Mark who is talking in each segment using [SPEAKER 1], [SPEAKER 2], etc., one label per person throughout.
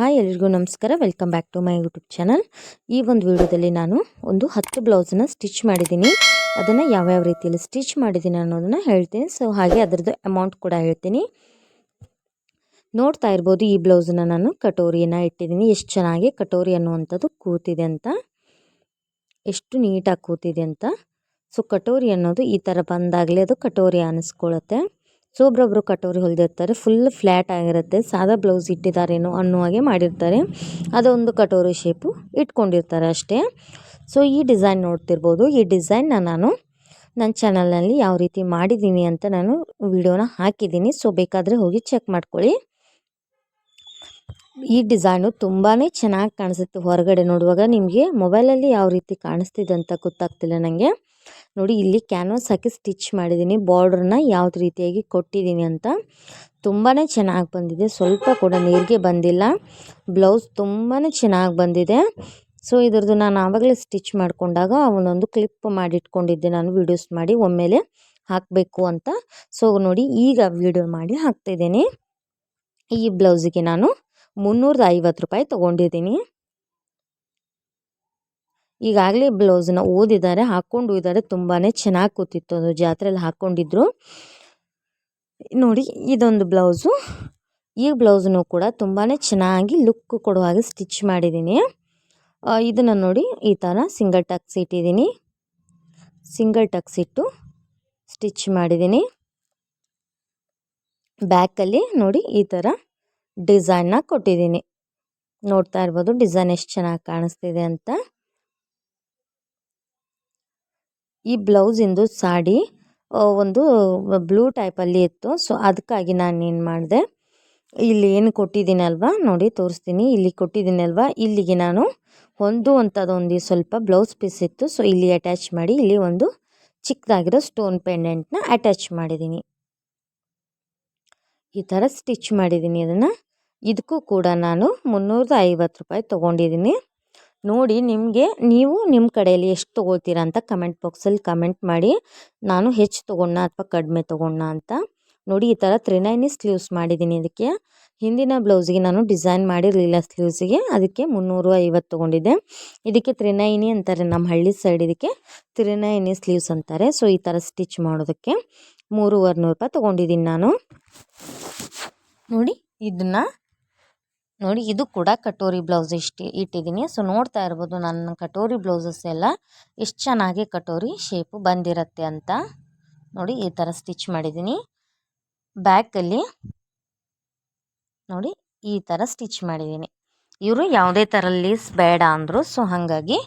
[SPEAKER 1] Hi ಎಲ್ರಿಗೂ ನಮಸ್ಕಾರ. Welcome back to my YouTube channel ಈ ಒಂದು ವಿಡಿಯೋದಲ್ಲಿ ನಾನು ಒಂದು ಹತ್ತು ಬ್ಲೌಸನ್ನ ಸ್ಟಿಚ್ ಮಾಡಿದ್ದೀನಿ. ಅದನ್ನು ಯಾವ್ಯಾವ ರೀತಿಯಲ್ಲಿ ಸ್ಟಿಚ್ ಮಾಡಿದ್ದೀನಿ ಅನ್ನೋದನ್ನು ಹೇಳ್ತೀನಿ. ಸೊ ಹಾಗೆ ಅದರದ್ದು ಅಮೌಂಟ್ ಕೂಡ ಹೇಳ್ತೀನಿ. ನೋಡ್ತಾ ಇರ್ಬೋದು ಈ ಬ್ಲೌಸನ್ನ ನಾನು ಕಟೋರಿಯನ್ನು ಇಟ್ಟಿದ್ದೀನಿ. ಎಷ್ಟು ಚೆನ್ನಾಗಿ ಕಟೋರಿ ಅನ್ನುವಂಥದ್ದು ಕೂತಿದೆ ಅಂತ. ಎಷ್ಟು ನೀಟಾಗಿ ಕೂತಿದೆ ಅಂತ. ಸೊ ಕಟೋರಿ ಅನ್ನೋದು ಈ ಥರ ಬಂದಾಗಲೇ ಅದು ಕಟೋರಿ ಅನ್ನಿಸ್ಕೊಳ್ಳುತ್ತೆ ಸೊ ಒಬ್ರೊಬ್ರು ಕಟೋರಿ ಹೊಲಿದಿರ್ತಾರೆ ಫುಲ್ ಫ್ಲ್ಯಾಟ್ ಆಗಿರುತ್ತೆ. ಸಾದಾ ಬ್ಲೌಸ್ ಇಟ್ಟಿದ್ದಾರೇನೋ ಅನ್ನೋ ಹಾಗೆ ಮಾಡಿರ್ತಾರೆ. ಅದೊಂದು ಕಟೋರಿ ಶೇಪು ಇಟ್ಕೊಂಡಿರ್ತಾರೆ ಅಷ್ಟೇ. ಸೊ ಈ ಡಿಸೈನ್ ನೋಡ್ತಿರ್ಬೋದು. ಈ ಡಿಸೈನ್ನ ನಾನು ನನ್ನ ಚಾನಲ್ನಲ್ಲಿ ಯಾವ ರೀತಿ ಮಾಡಿದ್ದೀನಿ ಅಂತ ನಾನು ವಿಡಿಯೋನ ಹಾಕಿದ್ದೀನಿ. ಸೊ ಬೇಕಾದರೆ ಹೋಗಿ ಚೆಕ್ ಮಾಡ್ಕೊಳ್ಳಿ. ಈ ಡಿಸೈನು ತುಂಬಾ ಚೆನ್ನಾಗಿ ಕಾಣಿಸುತ್ತೆ ಹೊರಗಡೆ ನೋಡುವಾಗ. ನಿಮಗೆ ಮೊಬೈಲಲ್ಲಿ ಯಾವ ರೀತಿ ಕಾಣಿಸ್ತಿದೆ ಅಂತ ಗೊತ್ತಾಗ್ತಿಲ್ಲ ನನಗೆ ನೋಡಿ, ಇಲ್ಲಿ ಕ್ಯಾನ್ವಾಸ್ ಹಾಕಿ ಸ್ಟಿಚ್ ಮಾಡಿದ್ದೀನಿ. ಬಾರ್ಡ್ರನ್ನ ಯಾವ್ದು ರೀತಿಯಾಗಿ ಕೊಟ್ಟಿದ್ದೀನಿ ಅಂತ. ತುಂಬಾ ಚೆನ್ನಾಗಿ ಬಂದಿದೆ. ಸ್ವಲ್ಪ ಕೂಡ ನೀರಿಗೆ ಬಂದಿಲ್ಲ. ಬ್ಲೌಸ್ ತುಂಬಾ ಚೆನ್ನಾಗಿ ಬಂದಿದೆ. ಸೊ, ಇದ್ರದ್ದು ನಾನು ಆವಾಗಲೇ ಸ್ಟಿಚ್ ಮಾಡಿಕೊಂಡಾಗ ಅವನೊಂದು ಕ್ಲಿಪ್ ಮಾಡಿಟ್ಕೊಂಡಿದ್ದೆ. ನಾನು ವೀಡಿಯೋಸ್ ಮಾಡಿ ಒಮ್ಮೆಲೆ ಹಾಕಬೇಕು ಅಂತ. ಸೊ, ನೋಡಿ, ಈಗ ವಿಡಿಯೋ ಮಾಡಿ ಹಾಕ್ತಿದ್ದೀನಿ ಈ ಬ್ಲೌಸಿಗೆ ನಾನು ಮುನ್ನೂರದ ಐವತ್ತು ರೂಪಾಯಿ ತೊಗೊಂಡಿದ್ದೀನಿ. ಈಗಾಗಲೇ ಬ್ಲೌಸನ್ನ ಓದಿದ್ದಾರೆ, ಹಾಕ್ಕೊಂಡು ಇದ್ದಾರೆ ತುಂಬಾ ಚೆನ್ನಾಗಿ ಕೂತಿತ್ತು ಅದು ಜಾತ್ರೆಯಲ್ಲಿ ಹಾಕ್ಕೊಂಡಿದ್ರು. ನೋಡಿ ಇದೊಂದು ಬ್ಲೌಸು. ಈ ಬ್ಲೌಸನ್ನು ಕೂಡ ತುಂಬಾ ಚೆನ್ನಾಗಿ ಲುಕ್ ಕೊಡುವ ಹಾಗೆ ಸ್ಟಿಚ್ ಮಾಡಿದ್ದೀನಿ. ಇದನ್ನು ನೋಡಿ ಈ ಥರ ಸಿಂಗಲ್ ಟಕ್ಸ್ ಇಟ್ಟಿದ್ದೀನಿ. ಸಿಂಗಲ್ ಟಕ್ಸ್ ಇಟ್ಟು ಸ್ಟಿಚ್ ಮಾಡಿದ್ದೀನಿ. ಬ್ಯಾಕಲ್ಲಿ ನೋಡಿ ಈ ಥರ ಡಿಸೈನ್ನ ಕೊಟ್ಟಿದ್ದೀನಿ. ನೋಡ್ತಾ ಇರ್ಬೋದು ಡಿಸೈನ್ ಎಷ್ಟು ಚೆನ್ನಾಗಿ ಕಾಣಿಸ್ತಿದೆ ಅಂತ. ಈ ಬ್ಲೌಸಿಂದು ಸಾಡಿ ಒಂದು ಬ್ಲೂ ಟೈಪಲ್ಲಿ ಇತ್ತು. ಸೊ ಅದಕ್ಕಾಗಿ ನಾನು ಏನು ಮಾಡಿದೆ, ಇಲ್ಲಿ ಏನು ಕೊಟ್ಟಿದ್ದೀನಲ್ವಾ, ನೋಡಿ ತೋರಿಸ್ತೀನಿ. ಇಲ್ಲಿ ಕೊಟ್ಟಿದ್ದೀನಲ್ವಾ, ಇಲ್ಲಿಗೆ ನಾನು ಒಂದು ಅಂಥದ್ದೊಂದು ಸ್ವಲ್ಪ ಬ್ಲೌಸ್ ಪೀಸ್ ಇತ್ತು. ಸೊ, ಇಲ್ಲಿ ಅಟ್ಯಾಚ್ ಮಾಡಿ, ಇಲ್ಲಿ ಒಂದು ಚಿಕ್ಕದಾಗಿರೋ ಸ್ಟೋನ್ ಪೆಂಡೆಂಟ್ನ ಅಟ್ಯಾಚ್ ಮಾಡಿದ್ದೀನಿ. ಈ ಥರ ಸ್ಟಿಚ್ ಮಾಡಿದ್ದೀನಿ ಅದನ್ನು. ಇದಕ್ಕೂ ಕೂಡ ನಾನು ಮುನ್ನೂರದ ಐವತ್ತು ರೂಪಾಯಿ ತೊಗೊಂಡಿದ್ದೀನಿ. ನೋಡಿ ನಿಮಗೆ, ನೀವು ನಿಮ್ಮ ಕಡೆಯಲ್ಲಿ ಎಷ್ಟು ತೊಗೊಳ್ತೀರಾ ಅಂತ ಕಮೆಂಟ್ ಬಾಕ್ಸಲ್ಲಿ ಕಮೆಂಟ್ ಮಾಡಿ. ನಾನು ಹೆಚ್ಚು ತೊಗೊಂಡ ಅಥವಾ ಕಡಿಮೆ ತೊಗೊಂಡ ಅಂತ. ನೋಡಿ ಈ ಥರ ತ್ರಿನೈನಿ ಸ್ಲೀವ್ಸ್ ಮಾಡಿದ್ದೀನಿ ಇದಕ್ಕೆ. ಹಿಂದಿನ ಬ್ಲೌಸಿಗೆ ನಾನು ಡಿಸೈನ್ ಮಾಡಿರಲಿಲ್ಲ ಸ್ಲೀವ್ಸಿಗೆ, ಅದಕ್ಕೆ ಮುನ್ನೂರು ಐವತ್ತು ತೊಗೊಂಡಿದ್ದೆ. ಇದಕ್ಕೆ ತ್ರಿನೈನಿ ಅಂತಾರೆ ನಮ್ಮ ಹಳ್ಳಿ ಸೈಡ್ ಇದಕ್ಕೆ, ತ್ರಿನೈನಿ ಸ್ಲೀವ್ಸ್ ಅಂತಾರೆ. ಸೊ, ಈ ಥರ ಸ್ಟಿಚ್ ಮಾಡೋದಕ್ಕೆ ಮೂರುವರೆ ನೂರು ರೂಪಾಯಿ ತೊಗೊಂಡಿದ್ದೀನಿ ನಾನು. ನೋಡಿ ಇದನ್ನು ನೋಡಿ ಇದು ಕೂಡ ಕಟೋರಿ ಬ್ಲೌಸ್ ಇಷ್ಟು ಇಟ್ಟಿದ್ದೀನಿ. ಸೊ ನೋಡ್ತಾ ಇರ್ಬೋದು ನನ್ನ ಕಟೋರಿ ಬ್ಲೌಸಸ್ ಎಲ್ಲ ಎಷ್ಟು ಚೆನ್ನಾಗಿ ಕಟೋರಿ ಶೇಪು ಬಂದಿರುತ್ತೆ ಅಂತ. ನೋಡಿ ಈ ಥರ ಸ್ಟಿಚ್ ಮಾಡಿದ್ದೀನಿ. ಬ್ಯಾಕಲ್ಲಿ ನೋಡಿ ಈ ಥರ ಸ್ಟಿಚ್ ಮಾಡಿದ್ದೀನಿ. ಇವರು ಯಾವುದೇ ಥರ ಲೀಸ್ ಬೇಡ ಅಂದರು ಸೊ ಹಾಗಾಗಿ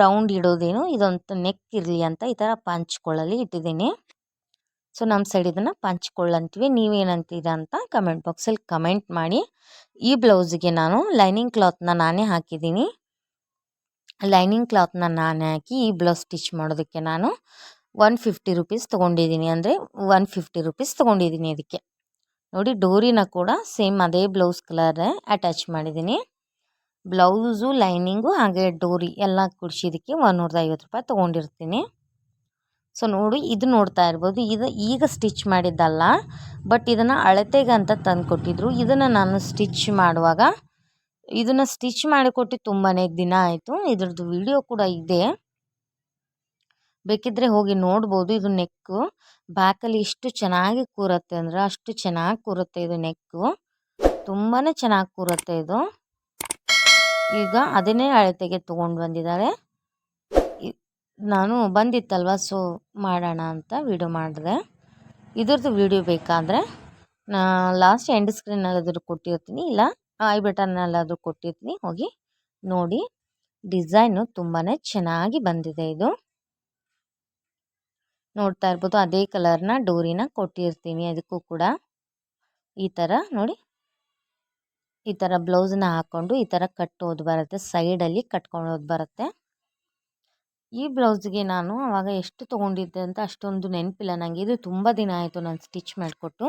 [SPEAKER 1] ರೌಂಡ್ ಇಡೋದೇನು ಇದೊಂದು ನೆಕ್ ಇರಲಿ ಅಂತ ಈ ಥರ ಪಂಚ್ಕೊಳ್ಳಲ್ಲಿ ಇಟ್ಟಿದ್ದೀನಿ. ಸೊ ನಮ್ಮ ಸೈಡ್ ಇದನ್ನು ಪಂಚ್ಕೊಳ್ಳಂತೀವಿ. ನೀವೇನಂತೀರ ಅಂತ ಕಮೆಂಟ್ ಬಾಕ್ಸಲ್ಲಿ ಕಮೆಂಟ್ ಮಾಡಿ. ಈ ಬ್ಲೌಸಿಗೆ ನಾನು ಲೈನಿಂಗ್ ಕ್ಲಾತ್ನ ನಾನೇ ಹಾಕಿದ್ದೀನಿ. ಲೈನಿಂಗ್ ಕ್ಲಾತ್ನ ನಾನೇ ಹಾಕಿ ಈ ಬ್ಲೌಸ್ ಸ್ಟಿಚ್ ಮಾಡೋದಕ್ಕೆ ನಾನು ಒನ್ ಫಿಫ್ಟಿ ರುಪೀಸ್ ತೊಗೊಂಡಿದ್ದೀನಿ. ಅಂದರೆ ಒನ್ ಫಿಫ್ಟಿ ರುಪೀಸ್ ತೊಗೊಂಡಿದ್ದೀನಿ ಇದಕ್ಕೆ. ನೋಡಿ, ಡೋರಿನ ಕೂಡ ಸೇಮ್ ಅದೇ ಬ್ಲೌಸ್ ಕಲರೇ ಅಟ್ಯಾಚ್ ಮಾಡಿದ್ದೀನಿ. ಬ್ಲೌಸು, ಲೈನಿಂಗು ಹಾಗೆ ಡೋರಿ ಎಲ್ಲ ಕುಡಿಸಿದ್ದಕ್ಕೆ ನೂರದ ಐವತ್ತು ರೂಪಾಯಿ ತೊಗೊಂಡಿರ್ತೀನಿ. ಸೊ ನೋಡಿ, ಇದು ನೋಡ್ತಾ ಇರ್ಬೋದು. ಇದು ಈಗ ಸ್ಟಿಚ್ ಮಾಡಿದ್ದಲ್ಲ, ಬಟ್ ಇದನ್ನು ಅಳತೆಗೆ ಅಂತ ತಂದು ಕೊಟ್ಟಿದ್ರು ಇದನ್ನು ನಾನು ಸ್ಟಿಚ್ ಮಾಡುವಾಗ, ಇದನ್ನು ಸ್ಟಿಚ್ ಮಾಡಿಕೊಟ್ಟು ತುಂಬಾ ದಿನ ಆಯಿತು. ಇದ್ರದ್ದು ವಿಡಿಯೋ ಕೂಡ ಇದೆ. ಬೇಕಿದ್ರೆ ಹೋಗಿ ನೋಡ್ಬೋದು. ಇದು ನೆಕ್ಕು. ಬ್ಯಾಕಲ್ಲಿ ಎಷ್ಟು ಚೆನ್ನಾಗಿ ಕೂರುತ್ತೆ ಅಂದರೆ ಅಷ್ಟು ಚೆನ್ನಾಗಿ ಕೂರುತ್ತೆ ಇದು ನೆಕ್ಕು. ತುಂಬಾ ಚೆನ್ನಾಗಿ ಕೂರುತ್ತೆ ಇದು. ಈಗ ಅದನ್ನೇ ಅಳತೆಗೆ ತೊಗೊಂಡು ಬಂದಿದ್ದಾರೆ. ನಾನು ಬಂದಿತ್ತಲ್ವ, ಸೊ ಮಾಡೋಣ ಅಂತ ವಿಡಿಯೋ ಮಾಡಿದೆ. ಇದ್ರದ್ದು ವಿಡಿಯೋ ಬೇಕಾದರೆ ನಾ ಲಾಸ್ಟ್ ಎಂಡ್ ಸ್ಕ್ರೀನಲ್ಲಾದರೂ ಕೊಟ್ಟಿರ್ತೀನಿ, ಇಲ್ಲ ಐ ಬಟನ್ನಲ್ಲಾದರೂ ಕೊಟ್ಟಿರ್ತೀನಿ, ಹೋಗಿ ನೋಡಿ. ಡಿಸೈನು ತುಂಬಾ ಚೆನ್ನಾಗಿ ಬಂದಿದೆ ಇದು. ನೋಡ್ತಾ ಇರ್ಬೋದು, ಅದೇ ಕಲರ್ನ ಡೋರಿನ ಕೊಟ್ಟಿರ್ತೀನಿ ಅದಕ್ಕೂ ಕೂಡ. ಈ ಥರ ನೋಡಿ. ಈ ಥರ ಬ್ಲೌಸನ್ನ ಹಾಕ್ಕೊಂಡು ಈ ಥರ ಕಟ್ಟೋದು ಬರುತ್ತೆ ಸೈಡಲ್ಲಿ ಕಟ್ಕೊಳ್ಳೋದು ಬರುತ್ತೆ. ಈ ಬ್ಲೌಸ್ಗೆ ನಾನು ಆವಾಗ ಎಷ್ಟು ತೊಗೊಂಡಿದ್ದೆ ಅಂತ ಅಷ್ಟೊಂದು ನೆನಪಿಲ್ಲ. ನನಗೆ ಇದು ತುಂಬ ದಿನ ಆಯಿತು ನಾನು ಸ್ಟಿಚ್ ಮಾಡಿಕೊಟ್ಟು.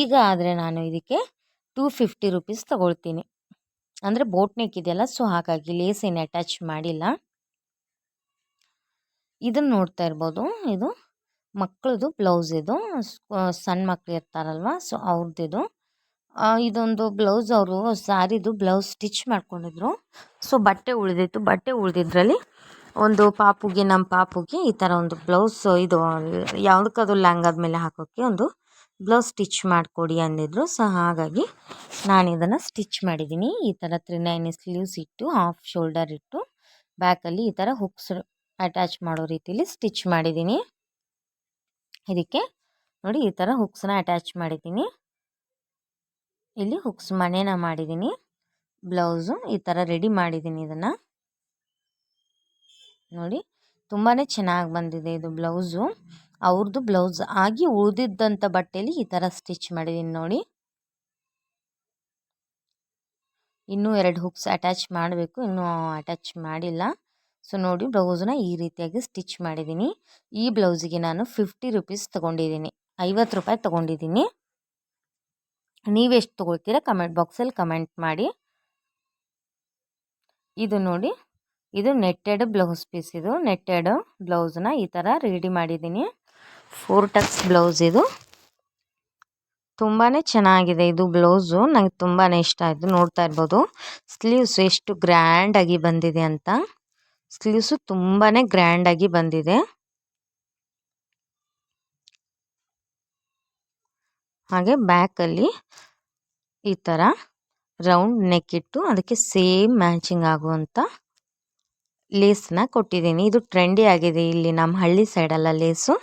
[SPEAKER 1] ಈಗ ಆದರೆ ನಾನು ಇದಕ್ಕೆ ಟೂ ಫಿಫ್ಟಿ ರುಪೀಸ್ ತೊಗೊಳ್ತೀನಿ. ಅಂದರೆ ಬೋಟ್ ನೆಕ್ ಇದೆಯಲ್ಲ, ಸೊ ಹಾಗಾಗಿ ಲೇಸ್ ಏನು ಅಟ್ಯಾಚ್ ಮಾಡಿಲ್ಲ. ಇದನ್ನು ನೋಡ್ತಾ ಇರ್ಬೋದು. ಇದು ಮಕ್ಕಳದು ಬ್ಲೌಸ್ ಇದು. ಸಣ್ಣ ಮಕ್ಳು ಇರ್ತಾರಲ್ವ, ಸೊ ಅವ್ರದ್ದು. ಇದೊಂದು ಬ್ಲೌಸ್ ಅವರು ಸ್ಯಾರಿದು ಬ್ಲೌಸ್ ಸ್ಟಿಚ್ ಮಾಡ್ಕೊಂಡಿದ್ರು. ಸೊ ಬಟ್ಟೆ ಉಳಿದಿತ್ತು. ಬಟ್ಟೆ ಉಳಿದಿದ್ರಲ್ಲಿ ಒಂದು ಪಾಪುಗೆ ನಮ್ಮ ಪಾಪುಗೆ ಈ ಥರ ಒಂದು ಬ್ಲೌಸ್ ಇದು ಯಾವುದಕ್ಕದು ಲೆಹಂಗಾದ ಮೇಲೆ ಹಾಕೋಕ್ಕೆ ಒಂದು ಬ್ಲೌಸ್ ಸ್ಟಿಚ್ ಮಾಡಿಕೊಡಿ ಅಂದಿದ್ರು. ಸೊ ಹಾಗಾಗಿ ನಾನು ಇದನ್ನು ಸ್ಟಿಚ್ ಮಾಡಿದ್ದೀನಿ ಈ ಥರ ತ್ರೀ ನೈನ್ ಸ್ಲೀವ್ಸ್ ಇಟ್ಟು ಹಾಫ್ ಶೋಲ್ಡರ್ ಇಟ್ಟು ಬ್ಯಾಕಲ್ಲಿ ಈ ಥರ ಹುಕ್ಸ್ ಅಟ್ಯಾಚ್ ಮಾಡೋ ರೀತಿಲಿ ಸ್ಟಿಚ್ ಮಾಡಿದ್ದೀನಿ ಇದಕ್ಕೆ ನೋಡಿ ಈ ಥರ ಹುಕ್ಸ್ನ ಅಟ್ಯಾಚ್ ಮಾಡಿದ್ದೀನಿ ಇಲ್ಲಿ ಹುಕ್ಸ್ ಮನೇನ ಮಾಡಿದ್ದೀನಿ ಬ್ಲೌಸು ಈ ಥರ ರೆಡಿ ಮಾಡಿದ್ದೀನಿ ಇದನ್ನು. ನೋಡಿ ತುಂಬಾ ಚೆನ್ನಾಗಿ ಬಂದಿದೆ ಇದು ಬ್ಲೌಸು. ಅವ್ರದ್ದು ಬ್ಲೌಸ್ ಆಗಿ ಉಳಿದಿದ್ದಂಥ ಬಟ್ಟೆಯಲ್ಲಿ ಈ ಥರ ಸ್ಟಿಚ್ ಮಾಡಿದ್ದೀನಿ ನೋಡಿ. ಇನ್ನೂ ಎರಡು ಹುಕ್ಸ್ ಅಟ್ಯಾಚ್ ಮಾಡಬೇಕು, ಇನ್ನೂ ಅಟ್ಯಾಚ್ ಮಾಡಿಲ್ಲ. ಸೊ, ನೋಡಿ ಬ್ಲೌಸನ್ನ ಈ ರೀತಿಯಾಗಿ ಸ್ಟಿಚ್ ಮಾಡಿದ್ದೀನಿ ಈ ಬ್ಲೌಸಿಗೆ ನಾನು ಫಿಫ್ಟಿ ರುಪೀಸ್ ತೊಗೊಂಡಿದ್ದೀನಿ ಐವತ್ತು ರೂಪಾಯಿ ತೊಗೊಂಡಿದ್ದೀನಿ ನೀವೆಷ್ಟು ತೊಗೊಳ್ತೀರಾ ಕಮೆಂಟ್ ಬಾಕ್ಸಲ್ಲಿ ಕಮೆಂಟ್ ಮಾಡಿ. ಇದು ನೋಡಿ ಇದು ನೆಟ್ಟೆಡ್ ಬ್ಲೌಸ್ ಪೀಸ್ ಇದು. ನೆಟ್ಟೆಡ್ ಬ್ಲೌಸ್ನ ಈ ಥರ ರೆಡಿ ಮಾಡಿದ್ದೀನಿ. ಫೋರ್ ಟಕ್ಸ್ ಬ್ಲೌಸ್ ಇದು. ತುಂಬಾ ಚೆನ್ನಾಗಿದೆ ಇದು ಬ್ಲೌಸು ನನಗೆ ತುಂಬಾ ಇಷ್ಟ ಆಯಿತು. ನೋಡ್ತಾ ಇರ್ಬೋದು. ಸ್ಲೀವ್ಸ್ ಎಷ್ಟು ಗ್ರ್ಯಾಂಡಾಗಿ ಬಂದಿದೆ ಅಂತ. ಸ್ಲೀವ್ಸು ತುಂಬಾ ಗ್ರ್ಯಾಂಡಾಗಿ ಬಂದಿದೆ. ಹಾಗೆ ಬ್ಯಾಕಲ್ಲಿ ಈ ಥರ ರೌಂಡ್ ನೆಕ್ ಇಟ್ಟು ಅದಕ್ಕೆ ಸೇಮ್ ಮ್ಯಾಚಿಂಗ್ ಆಗುವಂಥ ಲೇಸ್ನ ಕೊಟ್ಟಿದ್ದೀನಿ. ಇದು ಟ್ರೆಂಡಿ ಆಗಿದೆ ಇಲ್ಲಿ ನಮ್ಮ ಹಳ್ಳಿ ಸೈಡಲ್ಲ ಲೇಸು.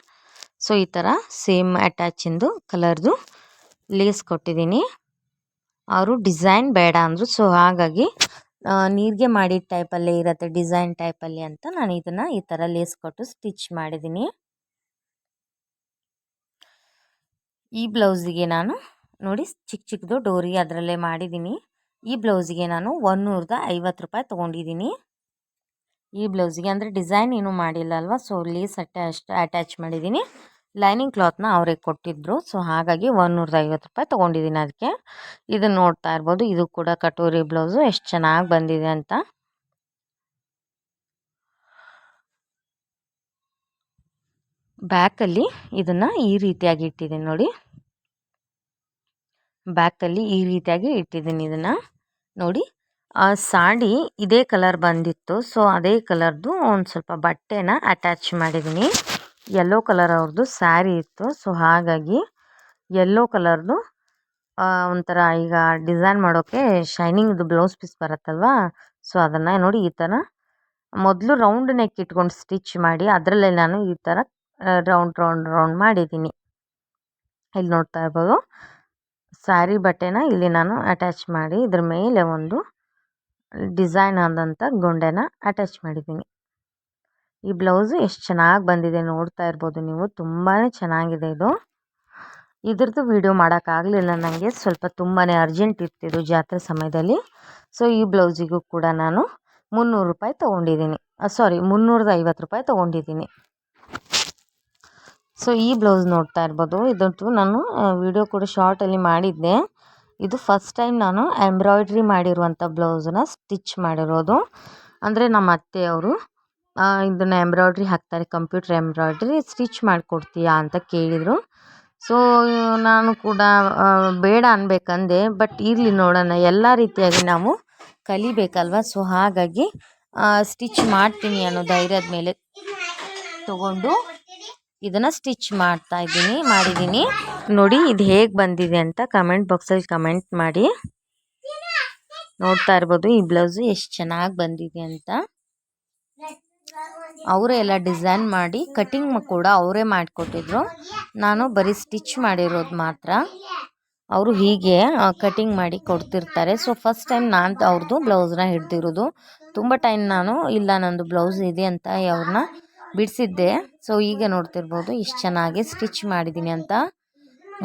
[SPEAKER 1] ಸೊ ಈ ಥರ ಸೇಮ್ ಅಟ್ಯಾಚಿಂದು ಕಲರ್ದು ಲೇಸ್ ಕೊಟ್ಟಿದ್ದೀನಿ. ಅವರು ಡಿಸೈನ್ ಬೇಡ ಅಂದರು. ಸೊ ಹಾಗಾಗಿ ನೀರಿಗೆ ಮಾಡಿದ ಟೈಪಲ್ಲೇ ಇರುತ್ತೆ ಡಿಸೈನ್ ಟೈಪಲ್ಲಿ ಅಂತ ನಾನು ಇದನ್ನು ಈ ಥರ ಲೇಸ್ ಕೊಟ್ಟು ಸ್ಟಿಚ್ ಮಾಡಿದ್ದೀನಿ ಈ ಬ್ಲೌಸಿಗೆ ನಾನು ನೋಡಿ ಚಿಕ್ಕ ಚಿಕ್ಕದು ಡೋರಿ ಅದರಲ್ಲೇ ಮಾಡಿದ್ದೀನಿ ಈ ಬ್ಲೌಸಿಗೆ ನಾನು ಒನ್ನೂರದ ಐವತ್ತು ರೂಪಾಯಿ ತೊಗೊಂಡಿದ್ದೀನಿ ಈ ಬ್ಲೌಸಿಗೆ ಅಂದರೆ ಡಿಸೈನ್ ಏನು ಮಾಡಿಲ್ಲ ಅಲ್ವಾ? ಸೊ ಲೀಸ್ ಅಟ್ಯಾಚ್ ಅಟ್ಯಾಚ್ ಮಾಡಿದ್ದೀನಿ. ಲೈನಿಂಗ್ ಕ್ಲಾತ್ನ ಅವರೇ ಕೊಟ್ಟಿದ್ದರು ಸೊ ಹಾಗಾಗಿ ಒನ್ನೂರದ ಐವತ್ತು ರೂಪಾಯಿ ತೊಗೊಂಡಿದ್ದೀನಿ ಅದಕ್ಕೆ. ಇದನ್ನು ನೋಡ್ತಾ ಇರ್ಬೋದು. ಇದು ಕೂಡ ಕಟೋರಿ ಬ್ಲೌಸು. ಎಷ್ಟು ಚೆನ್ನಾಗಿ ಬಂದಿದೆ ಅಂತ. ಬ್ಯಾಕಲ್ಲಿ ಇದನ್ನು ಈ ರೀತಿಯಾಗಿ ಇಟ್ಟಿದ್ದೀನಿ ನೋಡಿ. ಬ್ಯಾಕಲ್ಲಿ ಈ ರೀತಿಯಾಗಿ ಇಟ್ಟಿದ್ದೀನಿ ಇದನ್ನು ನೋಡಿ. ಆ ಸಾಡಿ ಇದೇ ಕಲರ್ ಬಂದಿತ್ತು. ಸೊ, ಅದೇ ಕಲರ್ದು ಒಂದು ಸ್ವಲ್ಪ ಬಟ್ಟೆನ ಅಟ್ಯಾಚ್ ಮಾಡಿದ್ದೀನಿ ಯೆಲ್ಲೋ ಕಲರ್ ಅವ್ರದ್ದು ಸ್ಯಾರಿ ಇತ್ತು. ಸೊ, ಹಾಗಾಗಿ ಯೆಲ್ಲೋ ಕಲರ್ದು ಒಂಥರ ಈಗ ಡಿಸೈನ್ ಮಾಡೋಕ್ಕೆ ಶೈನಿಂಗ್ದು ಬ್ಲೌಸ್ ಪೀಸ್ ಬರುತ್ತಲ್ವಾ? ಸೊ, ಅದನ್ನು ನೋಡಿ ಈ ಥರ ಮೊದಲು ರೌಂಡ್ ನೆಕ್ ಇಟ್ಕೊಂಡು ಸ್ಟಿಚ್ ಮಾಡಿ ಅದರಲ್ಲೇ ನಾನು ಈ ಥರ ರೌಂಡ್ ರೌಂಡ್ ರೌಂಡ್ ಮಾಡಿದ್ದೀನಿ ಇಲ್ಲಿ ನೋಡ್ತಾ ಇರ್ಬೋದು. ಸ್ಯಾರಿ ಬಟ್ಟೆನ ಇಲ್ಲಿ ನಾನು ಅಟ್ಯಾಚ್ ಮಾಡಿ ಇದ್ರ ಮೇಲೆ ಒಂದು ಡಿಸೈನ್ ಆದಂಥ ಗೊಂಡೆನ ಅಟ್ಯಾಚ್ ಮಾಡಿದ್ದೀನಿ. ಈ ಬ್ಲೌಸು ಎಷ್ಟು ಚೆನ್ನಾಗಿ ಬಂದಿದೆ ನೋಡ್ತಾ ಇರ್ಬೋದು ನೀವು ತುಂಬಾ ಚೆನ್ನಾಗಿದೆ ಇದು. ಇದ್ರದ್ದು ವೀಡಿಯೋ ಮಾಡೋಕ್ಕಾಗಲಿಲ್ಲ ನನಗೆ ಸ್ವಲ್ಪ ತುಂಬಾ ಅರ್ಜೆಂಟ್ ಇರ್ತಿದ್ದು ಜಾತ್ರೆ ಸಮಯದಲ್ಲಿ. ಸೊ, ಈ ಬ್ಲೌಸಿಗೂ ಕೂಡ ನಾನು ಮುನ್ನೂರು ರೂಪಾಯಿ ತೊಗೊಂಡಿದ್ದೀನಿ. ಸಾರಿ, ಮುನ್ನೂರದ ಐವತ್ತು ರೂಪಾಯಿ ತೊಗೊಂಡಿದ್ದೀನಿ. ಸೊ, ಈ ಬ್ಲೌಸ್ ನೋಡ್ತಾ ಇರ್ಬೋದು. ಇದಂತೂ ನಾನು ವಿಡಿಯೋ ಕೂಡ ಶಾರ್ಟಲ್ಲಿ ಮಾಡಿದ್ದೆ. ಇದು ಫಸ್ಟ್ ಟೈಮ್ ನಾನು ಎಂಬ್ರಾಯ್ಡ್ರಿ ಮಾಡಿರುವಂಥ ಬ್ಲೌಸನ್ನ ಸ್ಟಿಚ್ ಮಾಡಿರೋದು. ಅಂದರೆ ನಮ್ಮ ಅತ್ತೆಯವರು ಇದನ್ನು ಎಂಬ್ರಾಯ್ಡ್ರಿ ಹಾಕ್ತಾರೆ ಕಂಪ್ಯೂಟರ್ ಎಂಬ್ರಾಯ್ಡ್ರಿ ಸ್ಟಿಚ್ ಮಾಡಿಕೊಡ್ತೀಯಾ? ಅಂತ ಕೇಳಿದರು. ಸೊ ನಾನು ಕೂಡ ಬೇಡ ಅನ್ಬೇಕಂದೆ ಬಟ್ ಇರಲಿ ನೋಡೋಣ. ಎಲ್ಲ ರೀತಿಯಾಗಿ ನಾವು ಕಲಿಬೇಕಲ್ವ? ಸೊ ಹಾಗಾಗಿ ಸ್ಟಿಚ್ ಮಾಡ್ತೀನಿ ಅನ್ನೋ ಧೈರ್ಯದ ಮೇಲೆ ತಗೊಂಡು ಇದನ್ನು ಸ್ಟಿಚ್ ಮಾಡ್ತಾ ಇದ್ದೀನಿ, ಮಾಡಿದ್ದೀನಿ. ನೋಡಿ ಇದು ಹೇಗೆ ಬಂದಿದೆ ಅಂತ ಕಮೆಂಟ್ ಬಾಕ್ಸಲ್ಲಿ ಕಮೆಂಟ್ ಮಾಡಿ. ನೋಡ್ತಾ ಇರ್ಬೋದು, ಈ ಬ್ಲೌಸು ಎಷ್ಟು ಚೆನ್ನಾಗಿ ಬಂದಿದೆ ಅಂತ. ಅವರೇ ಎಲ್ಲ ಡಿಸೈನ್ ಮಾಡಿ ಕಟಿಂಗ್ ಕೂಡ ಅವರೇ ಮಾಡಿಕೊಟ್ಟಿದ್ರು. ನಾನು ಬರೀ ಸ್ಟಿಚ್ ಮಾಡಿರೋದು ಮಾತ್ರ. ಅವರು ಹೀಗೆ ಕಟಿಂಗ್ ಮಾಡಿ ಕೊಡ್ತಿರ್ತಾರೆ. ಸೊ ಫಸ್ಟ್ ಟೈಮ್ ನಾನು ಅವ್ರದ್ದು ಬ್ಲೌಸ್ನ ಹಿಡ್ದಿರೋದು. ತುಂಬ ಟೈಮ್ ನಾನು, ಇಲ್ಲ ನಂದು ಬ್ಲೌಸ್ ಇದೆ ಅಂತ ಅವ್ರನ್ನ ಬಿಡಿಸಿದ್ದೆ. ಸೊ ಈಗ ನೋಡ್ತಿರ್ಬೋದು ಇಷ್ಟು ಚೆನ್ನಾಗಿ ಸ್ಟಿಚ್ ಮಾಡಿದ್ದೀನಿ ಅಂತ.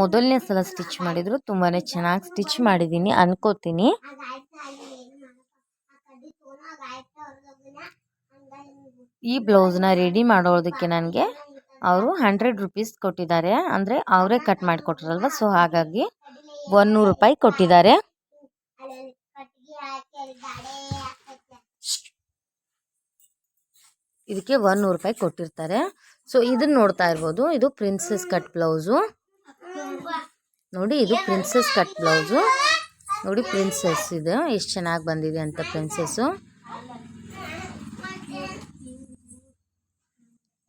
[SPEAKER 1] ಮೊದಲನೇ ಸಲ ಸ್ಟಿಚ್ ಮಾಡಿದ್ರು ತುಂಬಾ ಚೆನ್ನಾಗಿ ಸ್ಟಿಚ್ ಮಾಡಿದ್ದೀನಿ ಅನ್ಕೋತೀನಿ. ಈ ಬ್ಲೌಸ್ನ ರೆಡಿ ಮಾಡೋದಕ್ಕೆ ನನಗೆ ಅವರು ಹಂಡ್ರೆಡ್ ರುಪೀಸ್ ಕೊಟ್ಟಿದ್ದಾರೆ. ಅಂದರೆ ಅವರೇ ಕಟ್ ಮಾಡಿ ಕೊಟ್ಟರಲ್ವ ಸೊ ಹಾಗಾಗಿ ಒನ್ನೂರು ರೂಪಾಯಿ ಕೊಟ್ಟಿದ್ದಾರೆ. ಇದಕ್ಕೆ ಒನ್ನೂರು ರೂಪಾಯಿ ಕೊಟ್ಟಿರ್ತಾರೆ. ಸೊ ಇದನ್ನ ನೋಡ್ತಾ ಇರ್ಬೋದು. ಇದು ಪ್ರಿನ್ಸಸ್ ಕಟ್ ಬ್ಲೌಸು ನೋಡಿ, ಇದು ಪ್ರಿನ್ಸಸ್ ಕಟ್ ಬ್ಲೌಸು ನೋಡಿ ಪ್ರಿನ್ಸಸ್ ಇದು. ಎಷ್ಟು ಚೆನ್ನಾಗಿ ಬಂದಿದೆ ಅಂತ ಪ್ರಿನ್ಸಸ್ಸು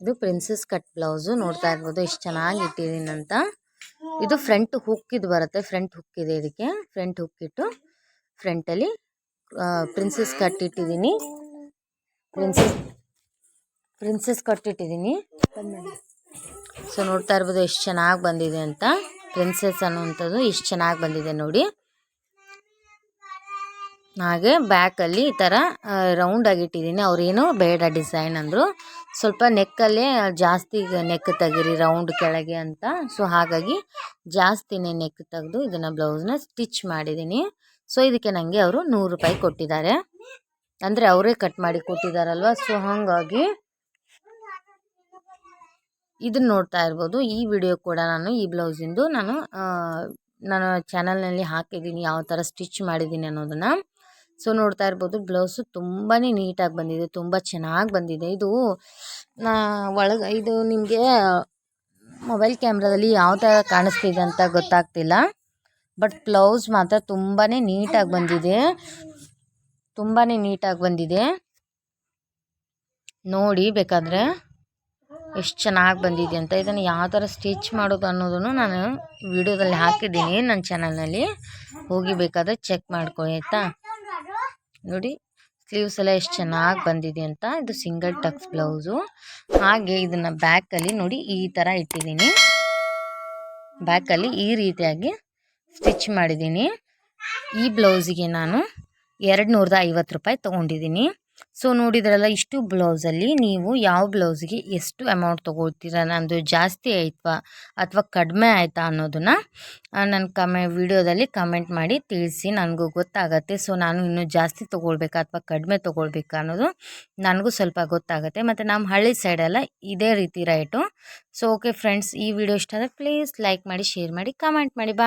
[SPEAKER 1] ಇದು ಪ್ರಿನ್ಸಸ್ ಕಟ್ ಬ್ಲೌಸು ನೋಡ್ತಾ ಇರ್ಬೋದು ಎಷ್ಟು ಚೆನ್ನಾಗಿ ಇಟ್ಟಿದ್ದೀನಿ ಅಂತ. ಇದು ಫ್ರಂಟ್ ಹುಕ್ ಇದು ಬರುತ್ತೆ. ಫ್ರಂಟ್ ಹುಕ್ ಇದೆ ಇದಕ್ಕೆ. ಫ್ರಂಟ್ ಹುಕ್ ಇಟ್ಟು ಫ್ರಂಟಲ್ಲಿ ಪ್ರಿನ್ಸಸ್ ಕಟ್ ಇಟ್ಟಿದ್ದೀನಿ ಪ್ರಿನ್ಸಸ್ ಪ್ರಿನ್ಸಸ್ ಕಟ್ ಇಟ್ಟಿದ್ದೀನಿ ಸೊ ನೋಡ್ತಾ ಇರ್ಬೋದು ಎಷ್ಟು ಚೆನ್ನಾಗಿ ಬಂದಿದೆ ಅಂತ. ಪ್ರಿನ್ಸಸ್ ಅನ್ನುವಂಥದ್ದು ಎಷ್ಟು ಚೆನ್ನಾಗಿ ಬಂದಿದೆ ನೋಡಿ. ಹಾಗೆ ಬ್ಯಾಕಲ್ಲಿ ಈ ಥರ ರೌಂಡಾಗಿ ಇಟ್ಟಿದ್ದೀನಿ. ಅವ್ರೇನು ಬೇಡ ಡಿಸೈನ್ ಅಂದರು. ಸ್ವಲ್ಪ ನೆಕ್ಕಲ್ಲೇ ಜಾಸ್ತಿ ನೆಕ್ ತೆಗೀರಿ ರೌಂಡ್ ಕೆಳಗೆ ಅಂತ. ಸೊ ಹಾಗಾಗಿ ಜಾಸ್ತಿನೇ ನೆಕ್ ತೆಗೆದು ಇದನ್ನು ಬ್ಲೌಸ್ನ ಸ್ಟಿಚ್ ಮಾಡಿದ್ದೀನಿ. ಸೊ ಇದಕ್ಕೆ ನನಗೆ ಅವರು ನೂರು ರೂಪಾಯಿ ಕೊಟ್ಟಿದ್ದಾರೆ. ಅಂದರೆ ಅವರೇ ಕಟ್ ಮಾಡಿ ಕೊಟ್ಟಿದ್ದಾರಲ್ವ? ಸೊ ಹಾಗಾಗಿ ಇದನ್ನ ನೋಡ್ತಾ ಇರ್ಬೋದು. ಈ ವಿಡಿಯೋ ಕೂಡ ನಾನು ಈ ಬ್ಲೌಸಿಂದು ನಾನು ನಾನು ಚಾನಲ್ನಲ್ಲಿ ಹಾಕಿದ್ದೀನಿ, ಯಾವ ಥರ ಸ್ಟಿಚ್ ಮಾಡಿದ್ದೀನಿ ಅನ್ನೋದನ್ನು. ಸೊ, ನೋಡ್ತಾ ಇರ್ಬೋದು, ಬ್ಲೌಸು ತುಂಬಾ ನೀಟಾಗಿ ಬಂದಿದೆ, ತುಂಬ ಚೆನ್ನಾಗಿ ಬಂದಿದೆ. ಇದು, ನಾ, ಒಳಗೆ, ಇದು ನಿಮಗೆ ಮೊಬೈಲ್ ಕ್ಯಾಮ್ರಾದಲ್ಲಿ ಯಾವ ಥರ ಕಾಣಿಸ್ತಿದೆ ಅಂತ ಗೊತ್ತಾಗ್ತಿಲ್ಲ. ಬಟ್ ಬ್ಲೌಸ್ ಮಾತ್ರ ತುಂಬಾ ನೀಟಾಗಿ ಬಂದಿದೆ. ತುಂಬಾ ನೀಟಾಗಿ ಬಂದಿದೆ. ನೋಡಿ, ಬೇಕಾದರೆ. ಎಷ್ಟು ಚೆನ್ನಾಗಿ ಬಂದಿದೆ ಅಂತ ಇದನ್ನು ಯಾವ ಥರ ಸ್ಟಿಚ್ ಮಾಡೋದು ಅನ್ನೋದನ್ನು ನಾನು ವಿಡಿಯೋದಲ್ಲಿ ಹಾಕಿದ್ದೀನಿ ನನ್ನ ಚಾನಲ್ನಲ್ಲಿ. ಹೋಗಿ ಬೇಕಾದರೆ ಚೆಕ್ ಮಾಡ್ಕೊಳ್ಳಿ ಆಯಿತಾ? ನೋಡಿ, ಸ್ಲೀವ್ಸ್ ಎಲ್ಲ ಎಷ್ಟು ಚೆನ್ನಾಗಿ ಬಂದಿದೆ ಅಂತ. ಇದು ಸಿಂಗಲ್ ಟಕ್ಸ್ ಬ್ಲೌಸು. ಹಾಗೆ ಇದನ್ನು ಬ್ಯಾಕಲ್ಲಿ ನೋಡಿ ಈ ಥರ ಇಟ್ಟಿದ್ದೀನಿ. ಬ್ಯಾಕಲ್ಲಿ ಈ ರೀತಿಯಾಗಿ ಸ್ಟಿಚ್ ಮಾಡಿದ್ದೀನಿ. ಈ ಬ್ಲೌಸಿಗೆ ನಾನು ಎರಡು ನೂರದ ಐವತ್ತು ರೂಪಾಯಿ ತೊಗೊಂಡಿದ್ದೀನಿ. ಸೊ ನೋಡಿದ್ರಲ್ಲ, ಇಷ್ಟು ಬ್ಲೌಸಲ್ಲಿ ನೀವು ಯಾವ ಬ್ಲೌಸ್ಗೆ ಎಷ್ಟು ಅಮೌಂಟ್ ತೊಗೊಳ್ತೀರಾ? ನಂದು ಜಾಸ್ತಿ ಆಯ್ತಾ ಅಥವಾ ಕಡಿಮೆ ಆಯಿತಾ ಅನ್ನೋದನ್ನು ನನ್ನ ಕಮೆ, ವಿಡಿಯೋದಲ್ಲಿ ಕಮೆಂಟ್ ಮಾಡಿ ತಿಳಿಸಿ. ನನಗೂ ಗೊತ್ತಾಗತ್ತೆ. ಸೊ ನಾನು ಇನ್ನೂ ಜಾಸ್ತಿ ತೊಗೊಳ್ಬೇಕಾ ಅಥವಾ ಕಡಿಮೆ ತೊಗೊಳ್ಬೇಕಾ ಅನ್ನೋದು ನನಗೂ ಸ್ವಲ್ಪ ಗೊತ್ತಾಗುತ್ತೆ. ಮತ್ತು ನಮ್ಮ ಹಳ್ಳಿ ಸೈಡೆಲ್ಲ ಇದೇ ರೀತಿ ರೈಟು ಸೊ ಓಕೆ ಫ್ರೆಂಡ್ಸ್ ಈ ವಿಡಿಯೋ ಇಷ್ಟ ಆದರೆ ಪ್ಲೀಸ್ ಲೈಕ್ ಮಾಡಿ ಶೇರ್ ಮಾಡಿ ಕಮೆಂಟ್ ಮಾಡಿ. ಬಾ